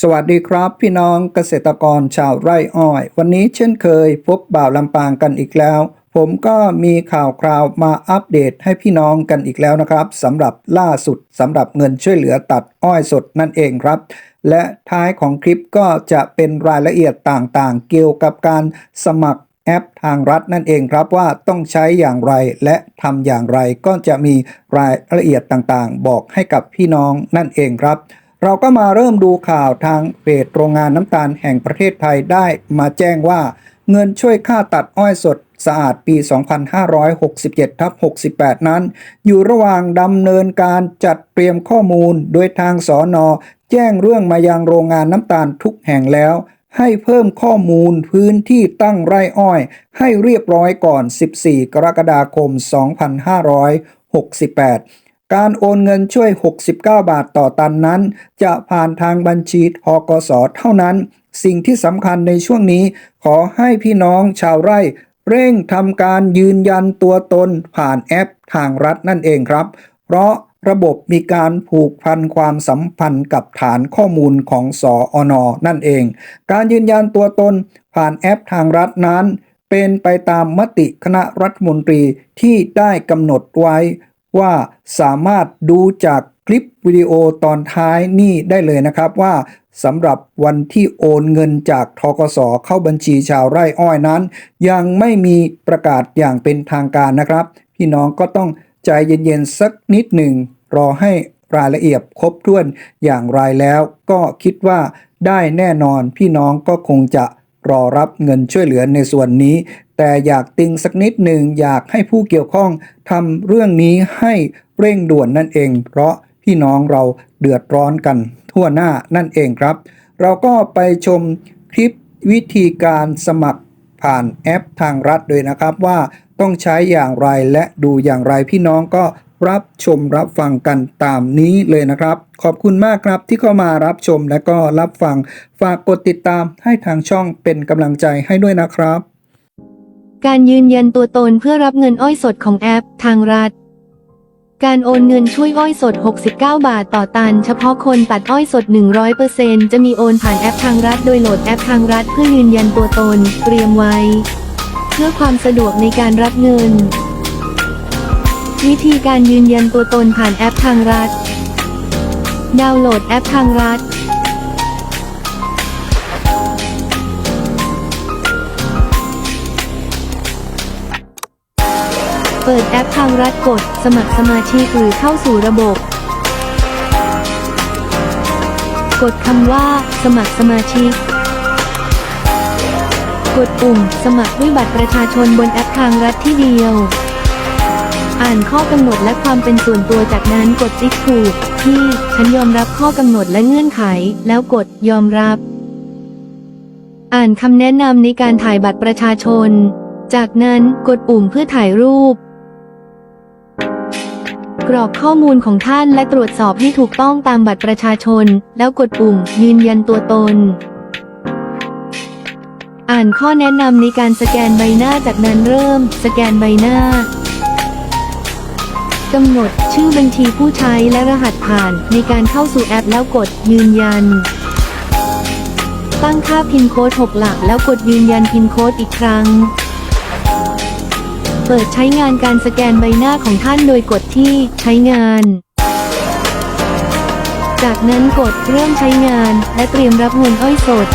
สวัสดีครับ พี่น้องเกษตรกรชาวไร่อ้อย วันนี้เช่นเคยพบบ่าวลำปางกันอีกแล้ว ผมก็มีข่าวคราวมาอัปเดตให้พี่น้องกันอีกแล้วนะครับสำหรับล่าสุดสำหรับเงินช่วยเหลือตัดอ้อยสดนั่นเองครับ และท้ายของคลิปก็จะเป็นรายละเอียดต่างๆ เกี่ยวกับการสมัครแอปทางรัฐนั่นเองครับว่าต้องใช้อย่างไรและทำอย่างไรก็จะมีรายละเอียดต่างๆ บอกให้กับพี่น้องนั่นเองครับ เราก็มาเริ่มดูข่าวทางเพจโรงงานน้ำตาลแห่งประเทศไทยได้มาแจ้งว่าเงินช่วยค่าตัดอ้อยสดสะอาดปี 2567ทับ68 นั้น อยู่ระหว่างดำเนินการจัดเตรียมข้อมูล โดยทางสอนอแจ้งเรื่องมายังโรงงานน้ำตาลทุกแห่งแล้ว ให้เพิ่มข้อมูลพื้นที่ตั้งไร่อ้อย ให้เรียบร้อยก่อน 14 กรกฎาคม 2568 การโอนเงินช่วย 69 บาทต่อตันนั้น จะผ่านทางบัญชีทกสเท่านั้น สิ่งที่สำคัญในช่วงนี้ ขอให้พี่น้องชาวไร่ เร่งทำการยืนยันตัวตนผ่านแอปทางรัฐนั่นเองครับ เพราะระบบมีการผูกพันความสัมพันธ์กับฐานข้อมูลของสออนนั่นเอง การยืนยันตัวตนผ่านแอปทางรัฐนั้น เป็นไปตามมติคณะรัฐมนตรีที่ได้กำหนดไว้ ว่าสามารถดูจากคลิปวิดีโอตอนท้ายนี่ได้เลยนะครับว่าสำหรับวันที่โอนเงินจากทกสเข้าบัญชีชาวไร่อ้อยนั้น ยังไม่มีประกาศอย่างเป็นทางการนะครับ พี่น้องก็ต้องใจเย็นๆสักนิดหนึ่ง รอให้รายละเอียดครบถ้วนอย่างไรแล้ว ก็คิดว่าได้แน่นอนพี่น้องก็คงจะรอรับเงินช่วยเหลือในส่วนนี้ แต่อยากติงสักนิดหนึ่งอยากให้ผู้เกี่ยวข้องทำเรื่องนี้ให้เร่งด่วนนั่นเอง เพราะพี่น้องเราเดือดร้อนกันทั่วหน้านั่นเองครับ เราก็ไปชมคลิปวิธีการสมัครผ่านแอปทางรัฐเลยนะครับว่าต้องใช้อย่างไรและดูอย่างไรพี่น้องก็รับชมรับฟังกันตามนี้เลยนะครับ ขอบคุณมากครับที่เข้ามารับชมและก็รับฟัง ฝากกดติดตามให้ทางช่องเป็นกำลังใจให้ด้วยนะครับ การยืนยันตัวตนเพื่อรับเงินอ้อยสดของแอป ทางรัฐ การโอนเงินช่วยอ้อยสด 69 บาทต่อตัน เฉพาะคนตัดอ้อยสด 100%จะมีโอนผ่านแอปทางรัฐ โดยโหลดแอปทางรัฐเพื่อยืนยันตัวตน เตรียมไว้ เพื่อความสะดวกในการรับเงิน วิธีการยืนยันตัวตนผ่านแอปทางรัฐ ดาวน์โหลดแอปทางรัฐ เปิดแอปทางรัฐกด สมัครสมาชิกหรือเข้าสู่ระบบ กดคำว่า สมัครสมาชิก กดปุ่ม สมัครด้วยบัตรประชาชนบนแอปทางรัฐที่เดียว อ่านข้อกำหนดและความเป็นส่วนตัวจากนั้นกดติ๊กถูก ที่ ฉันยอมรับข้อกำหนดและเงื่อนไข แล้วกดยอมรับ อ่านคำแนะนำในการถ่ายบัตรประชาชนจากนั้นกดปุ่มเพื่อถ่ายรูป กรอกข้อมูลของท่านและตรวจสอบให้ถูกต้องตามบัตรประชาชน แล้วกดปุ่ม ยืนยันตัวตน อ่านข้อแนะนำในการสแกนใบหน้าจากนั้นเริ่ม สแกนใบหน้ากำหนดชื่อบัญชีผู้ใช้และรหัสผ่านในการเข้าสู่แอปแล้วกดยืนยัน ตั้งค่าพินโค้ด 6 หลักแล้วกดยืนยันพินโค้ดอีกครั้ง ปิดใช้งานการสแกนใบหน้าของท่านโดยกดที่ใช้งาน จากนั้นกดเริ่มใช้งาน และเตรียมรับเงินอ้อยสด